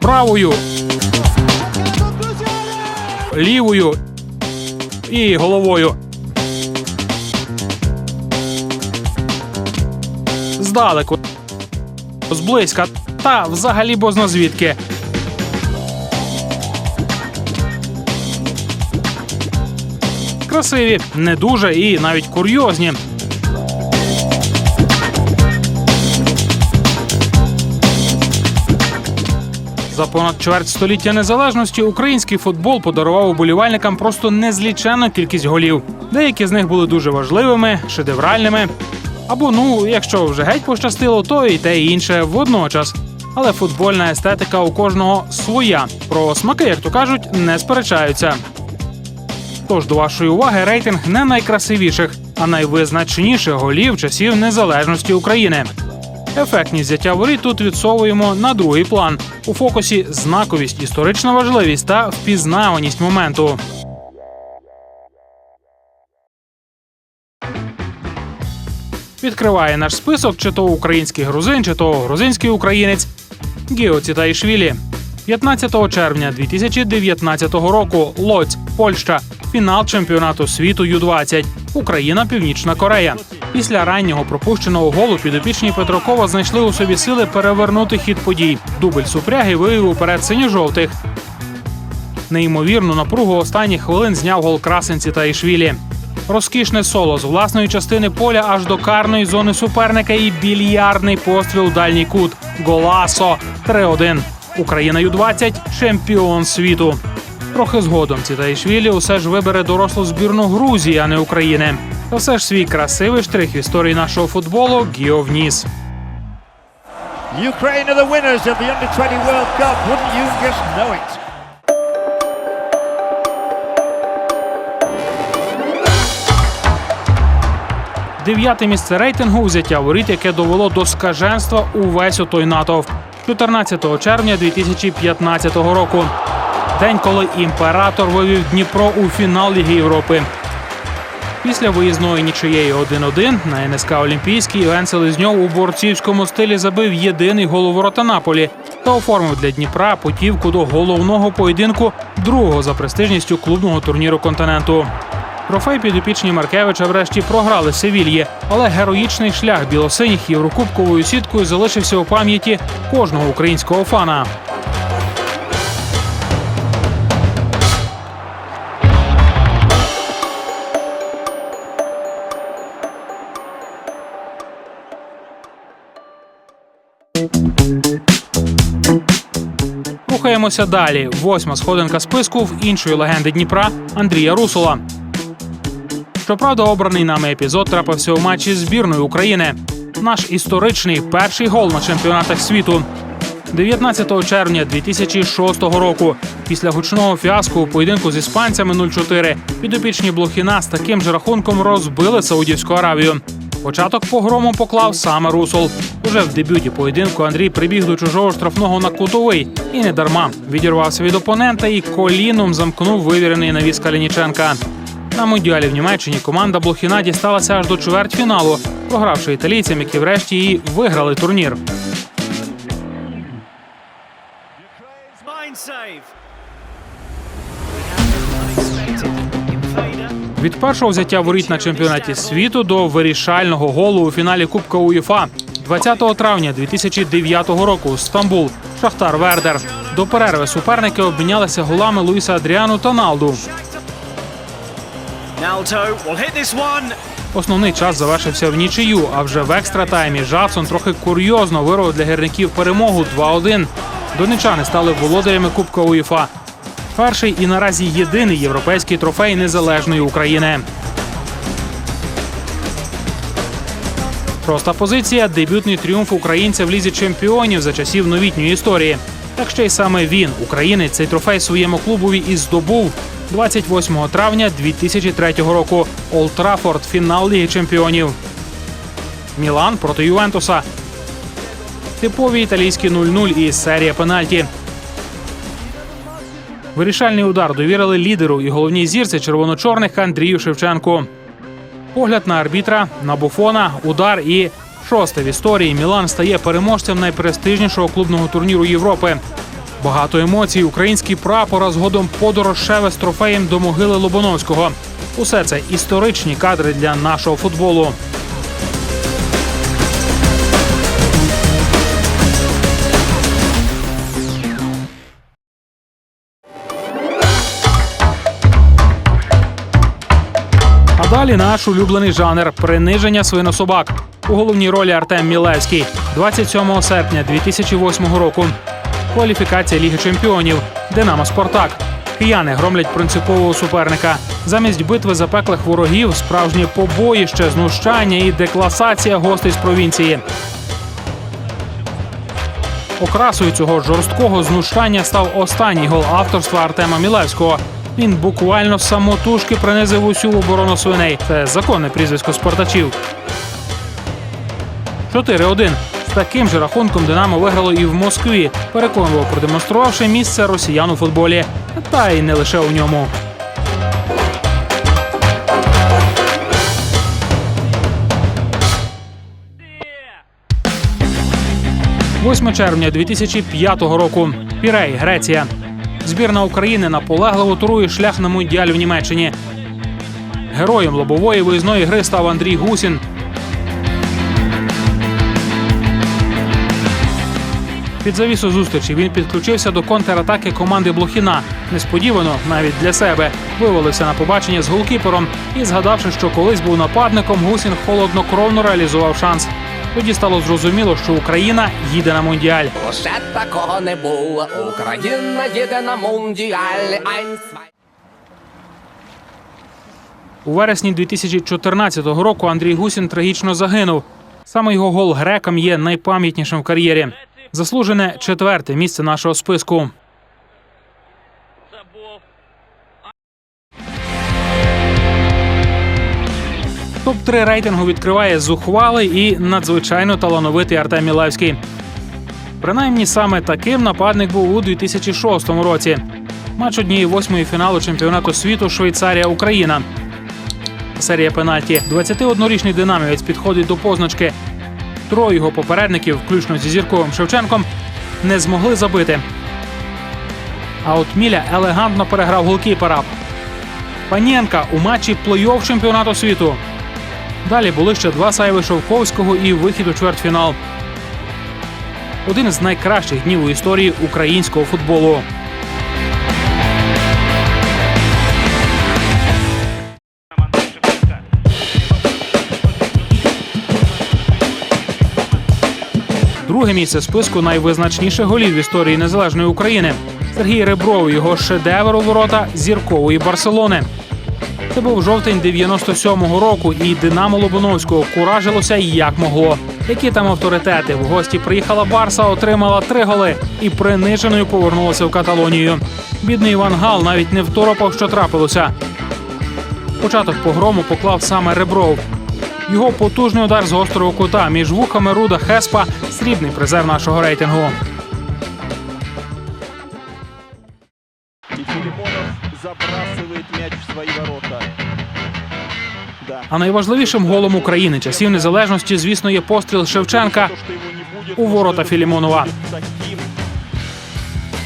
Правою, лівою і головою. Здалеку. Зблизька та взагалі бозна звідки. Красиві, не дуже і навіть курйозні. За понад чверть століття незалежності український футбол подарував уболівальникам просто незліченну кількість голів. Деякі з них були дуже важливими, шедевральними. Або ну, якщо вже геть пощастило, то і те і інше водночас. Але футбольна естетика у кожного своя. Про смаки, як то кажуть, не сперечаються. Тож до вашої уваги рейтинг не найкрасивіших, а найвизначніших голів часів незалежності України. Ефектність взяття воріт тут відсовуємо на другий план. У фокусі знаковість, історична важливість та впізнаваність моменту. Відкриває наш список чи то український грузин, чи то грузинський українець Гіо Цітаїшвілі. 15 червня 2019 року Лоць, Польща. Фінал чемпіонату світу Ю-20. Україна, Північна Корея. Після раннього пропущеного голу підопічні Петрокова знайшли у собі сили перевернути хід подій. Дубль супряги вивів уперед синьо-жовтих. Неймовірну напругу останніх хвилин зняв гол красенці та Ішвілі. Розкішне соло з власної частини поля аж до карної зони суперника і більярдний постріл у дальній кут. Голасо 3-1. Україна Ю-20 – чемпіон світу. Трохи згодом Цітаїшвілі усе ж вибере дорослу збірну Грузії, а не України. Та все ж свій красивий штрих в історії нашого футболу Гіо вніс. Ukraine are the winners of the Under 20 World Cup. Wouldn't you just know it? Дев'яте місце рейтингу взяття воріт, яке довело до скаженства увесь отой натовп. 14 червня 2015 року. День, коли імператор вивів Дніпро у фінал Ліги Європи. Після виїзної нічиєї 1-1 на НСК Олімпійський Євген Селезньов у борцівському стилі забив єдиний гол у ворота Наполі та оформив для Дніпра путівку до головного поєдинку другого за престижністю клубного турніру континенту. Трофей підопічні Маркевича врешті програли Севільї, але героїчний шлях білосиніх єврокубковою сіткою залишився у пам'яті кожного українського фана. Рухаємося далі. Восьма сходинка списку в іншої легенди Дніпра Андрія Русола. Щоправда, обраний нами епізод трапився у матчі з збірною України. Наш історичний перший гол на чемпіонатах світу. 19 червня 2006 року, після гучного фіаско у поєдинку з іспанцями 0-4, підопічні Блохіна з таким же рахунком розбили Саудівську Аравію. Початок погрому поклав саме Русол. Уже в дебюті поєдинку Андрій прибіг до чужого штрафного на кутовий і не дарма відірвався від опонента і коліном замкнув вивірений навіс Калініченка. На мундіалі в Німеччині команда Блохіна дісталася аж до чвертьфіналу, програвши італійцям, які врешті і виграли турнір. Від першого взяття воріт на чемпіонаті світу до вирішального голу у фіналі Кубка УЄФА 20 травня 2009 року. Стамбул, Шахтар Вердер. До перерви суперники обмінялися голами Луїса Адріану та Налду. Основний час завершився в нічию, а вже в екстра таймі Жадсон трохи курйозно вирвав для гірників перемогу 2-1. Донечани стали володарями Кубка УЄФА. Перший і наразі єдиний європейський трофей незалежної України. Проста позиція дебютний тріумф українця в лізі чемпіонів за часів новітньої історії. Так ще й саме він, українець, цей трофей своєму клубові і здобув 28 травня 2003 року. Олд Траффорд, фінал Ліги Чемпіонів. Мілан проти Ювентуса. Типові італійські 0-0 і серія пенальті. Вирішальний удар довірили лідеру і головній зірці червоно-чорних Андрію Шевченку. Погляд на арбітра, на буфона, удар і шосте в історії Мілан стає переможцем найпрестижнішого клубного турніру Європи. Багато емоцій, український прапор, а згодом подорож Шеве з трофеєм до могили Лобановського. Усе це історичні кадри для нашого футболу. Далі наш улюблений жанр приниження свинособак. У головній ролі Артем Мілевський 27 серпня 2008 року. Кваліфікація Ліги Чемпіонів Динамо Спартак. Кияни громлять принципового суперника. Замість битви запеклих ворогів справжнє побоїще, знущання і декласація гостей з провінції. Окрасою цього жорсткого знущання став останній гол авторства Артема Мілевського. Він буквально самотужки принизив усю оборону свиней. Це законне прізвисько спартачів. 4-1. З таким же рахунком Динамо виграло і в Москві, переконливо продемонструвавши місце росіян у футболі. Та й не лише у ньому. 8 червня 2005 року. Пірей, Греція. Збірна України наполегливо турує шлях на мундіаль в Німеччині. Героєм лобової виїзної гри став Андрій Гусін. Під завісу зустрічі він підключився до контратаки команди Блохіна. Несподівано, навіть для себе, вивалився на побачення з голкіпером і, згадавши, що колись був нападником, Гусін холоднокровно реалізував шанс. Тоді стало зрозуміло, що Україна їде на мундіаль. Ще такого не було. Україна їде на мундіаль. У вересні 2014 року Андрій Гусін трагічно загинув. Саме його гол грекам є найпам'ятнішим в кар'єрі. Заслужене четверте місце нашого списку. Топ 3 рейтингу відкриває зухвалий і надзвичайно талановитий Артем Мілевський. Принаймні саме таким нападник був у 2006 році. Матч однієї восьмої фіналу чемпіонату світу Швейцарія-Україна. Серія пенальті. 21-річний динамівець підходить до позначки. Троє його попередників, включно зі зірковим Шевченком, не змогли забити. А от Міля елегантно переграв голкіпера. Панєнка у матчі плей-офф чемпіонату світу. Далі були ще два сайви Шовковського і вихід у чвертьфінал. Один з найкращих днів у історії українського футболу. Друге місце списку найвизначніших голів в історії незалежної України. Сергій Ребров, його шедевр у ворота зіркової Барселони. Це був жовтень 97-го року, і Динамо Лобановського куражилося як могло. Які там авторитети? В гості приїхала Барса, отримала три голи і приниженою повернулася в Каталонію. Бідний Іван Гал навіть не второпав, що трапилося. Початок погрому поклав саме Ребров. Його потужний удар з гострого кута між вухами Руда Хеспа срібний призер нашого рейтингу. Забрасывает мяч в свои ворота. Да. А найважливішим голом України часів незалежності, звісно, є постріл Шевченка у ворота Філімонова.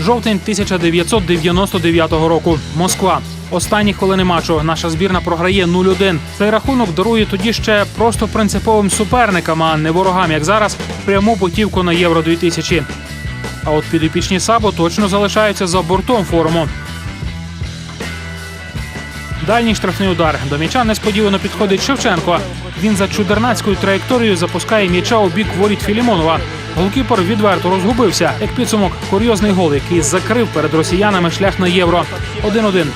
Жовтень 1999 року. Москва. Останні хвилини матчу. Наша збірна програє 0-1. Цей рахунок дарує тоді ще просто принциповим суперникам, а не ворогам, як зараз, пряму путівку на Євро 2000. А от підопічні Сабо точно залишаються за бортом форуму. Дальній штрафний удар. До м'яча несподівано підходить Шевченко. Він за чудернацькою траєкторією запускає м'яча у бік воріт Філімонова. Голкіпер відверто розгубився. Як підсумок, курйозний гол, який закрив перед росіянами шлях на євро. 1-1.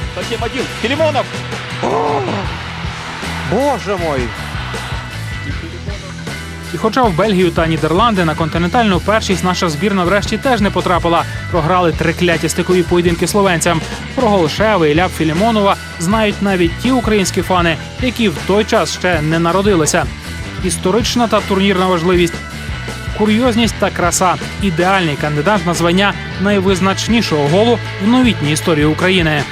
Філімонов! Боже мой! І хоча в Бельгію та Нідерланди на континентальну першість наша збірна врешті теж не потрапила. Програли трикляті стикові поєдинки словенцям. Про гол Шеви і ляп Філімонова знають навіть ті українські фани, які в той час ще не народилися. Історична та турнірна важливість. Курйозність та краса ідеальний кандидат на звання найвизначнішого голу в новітній історії України.